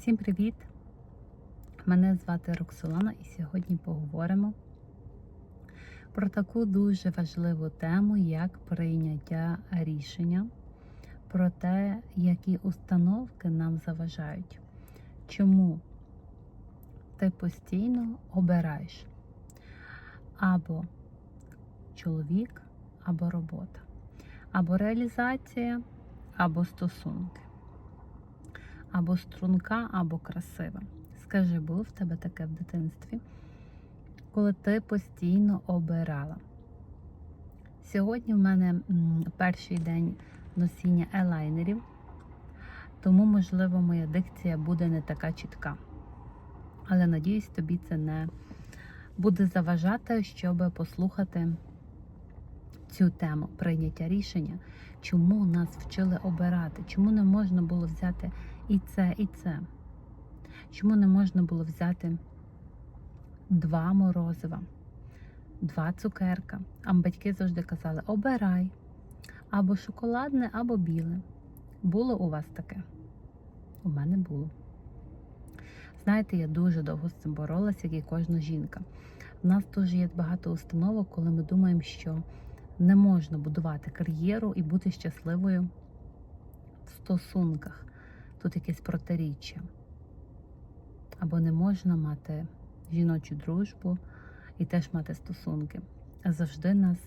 Всім привіт! Мене звати Роксолана і сьогодні поговоримо про таку дуже важливу тему, як прийняття рішення, про те, які установки нам заважають. Чому ти постійно обираєш або чоловік, або робота, або реалізація, або стосунки або струнка, або красива. Скажи, було в тебе таке в дитинстві, коли ти постійно обирала? Сьогодні в мене перший день носіння елайнерів, тому, можливо, моя дикція буде не така чітка. Але надіюсь, тобі це не буде заважати, щоб послухати цю тему прийняття рішення, чому нас вчили обирати, чому не можна було взяти і це, і це. Чому не можна було взяти два морозива, два цукерка? А батьки завжди казали: обирай або шоколадне, або біле. Було у вас таке? У мене було. Знаєте, я дуже довго з цим боролася, як і кожна жінка. У нас теж є багато установок, коли ми думаємо, що не можна будувати кар'єру і бути щасливою в стосунках. Тут якесь протиріччя. Або не можна мати жіночу дружбу і теж мати стосунки. Завжди нас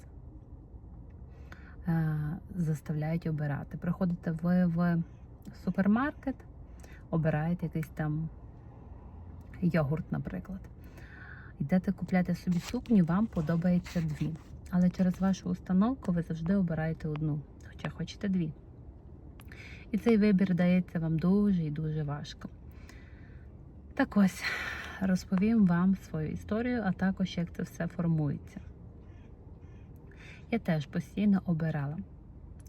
е, заставляють обирати. Приходите ви в супермаркет, обираєте якийсь там йогурт, наприклад. Йдете купляти собі сукню, вам подобається дві. Але через вашу установку ви завжди обираєте одну, хоча хочете дві. І цей вибір дається вам дуже і дуже важко. Так ось розповім вам свою історію, а також як це все формується. Я теж постійно обирала,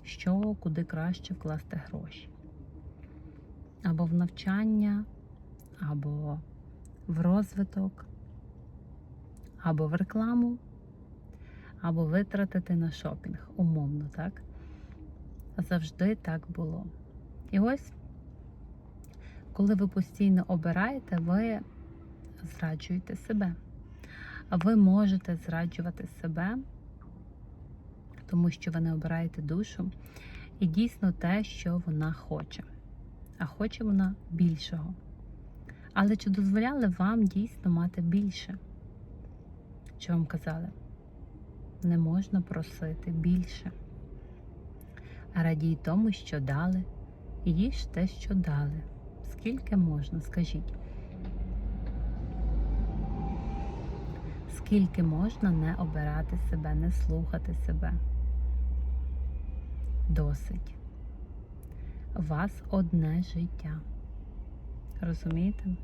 що куди краще вкласти гроші. Або в навчання, або в розвиток, або в рекламу, або витратити на шопінг, умовно, так? Завжди так було. І ось, коли ви постійно обираєте, ви зраджуєте себе. Ви можете зраджувати себе, тому що ви не обираєте душу і дійсно те, що вона хоче. А хоче вона більшого. Але чи дозволяли вам дійсно мати більше? Що вам казали? Не можна просити більше. Радій тому, що дали, їж те, що дали. Скільки можна, скажіть? Скільки можна не обирати себе, не слухати себе? Досить. Вас одне життя. Розумієте?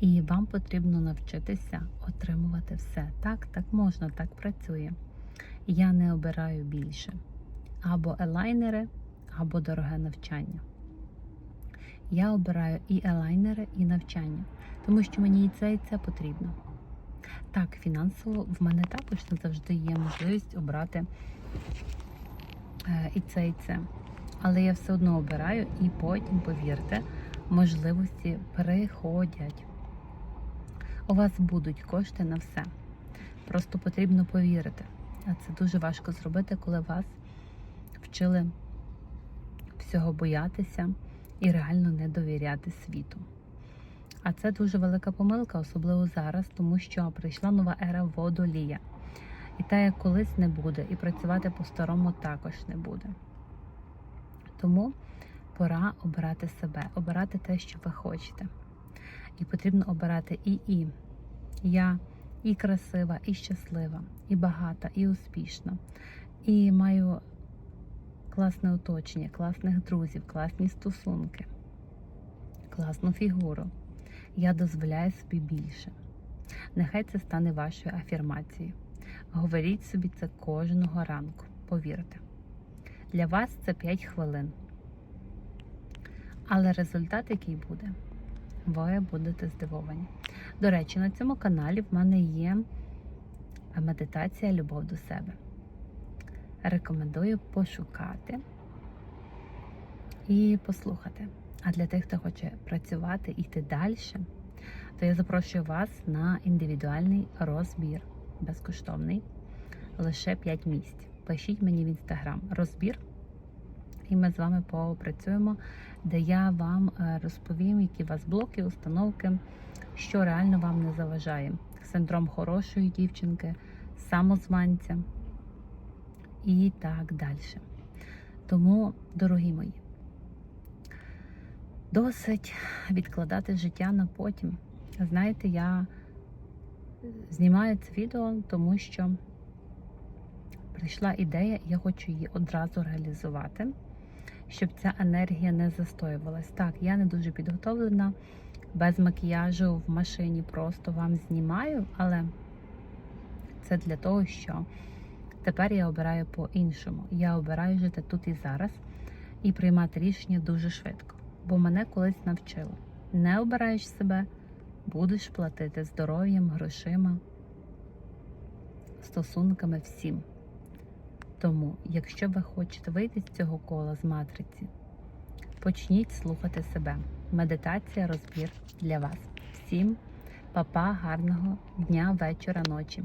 І вам потрібно навчитися отримувати все. Так, так можна, так працює. Я не обираю більше. Або елайнери, або дороге навчання. Я обираю і елайнери, і навчання, тому що мені і це, і це потрібно. Так, фінансово в мене також не завжди є можливість обрати е, і це, і це. Але я все одно обираю і потім, повірте, можливості приходять. У вас будуть кошти на все. Просто потрібно повірити. А це дуже важко зробити, коли вас вчили всього боятися і реально не довіряти світу. А це дуже велика помилка, особливо зараз, тому що прийшла нова ера водолія. І та, як колись не буде, і працювати по-старому також не буде. Тому пора обирати себе, обирати те, що ви хочете. І потрібно обирати і і. Я і красива, і щаслива, і багата, і успішна. І маю класне оточення, класних друзів, класні стосунки, класну фігуру. Я дозволяю собі більше. Нехай це стане вашою афірмацією. Говоріть собі це кожного ранку, повірте. Для вас це 5 хвилин. Але результат, який буде, ви будете здивовані. До речі, на цьому каналі в мене є медитація Любов до себе. Рекомендую пошукати і послухати. А для тих, хто хоче працювати і йти далі, то я запрошую вас на індивідуальний розбір безкоштовний. Лише 5 місць. Пишіть мені в інстаграм розбір, і ми з вами попрацюємо, де я вам е, розповім, які у вас блоки, установки, що реально вам не заважає. Синдром хорошої дівчинки, самозванця і так далі. Тому, дорогі мої, досить відкладати життя на потім. Знаєте, я знімаю це відео, тому що прийшла ідея, і я хочу її одразу реалізувати, щоб ця енергія не застоювалась. Так, я не дуже підготовлена, без макіяжу в машині просто вам знімаю, але це для того, що тепер я обираю по-іншому. Я обираю жити тут і зараз і приймати рішення дуже швидко. Бо мене колись навчили. Не обираєш себе, будеш платити здоров'ям, грошима, стосунками всім. Тому, якщо ви хочете вийти з цього кола з матриці, почніть слухати себе. Медитація, розбір для вас. Всім па-па, гарного дня, вечора, ночі.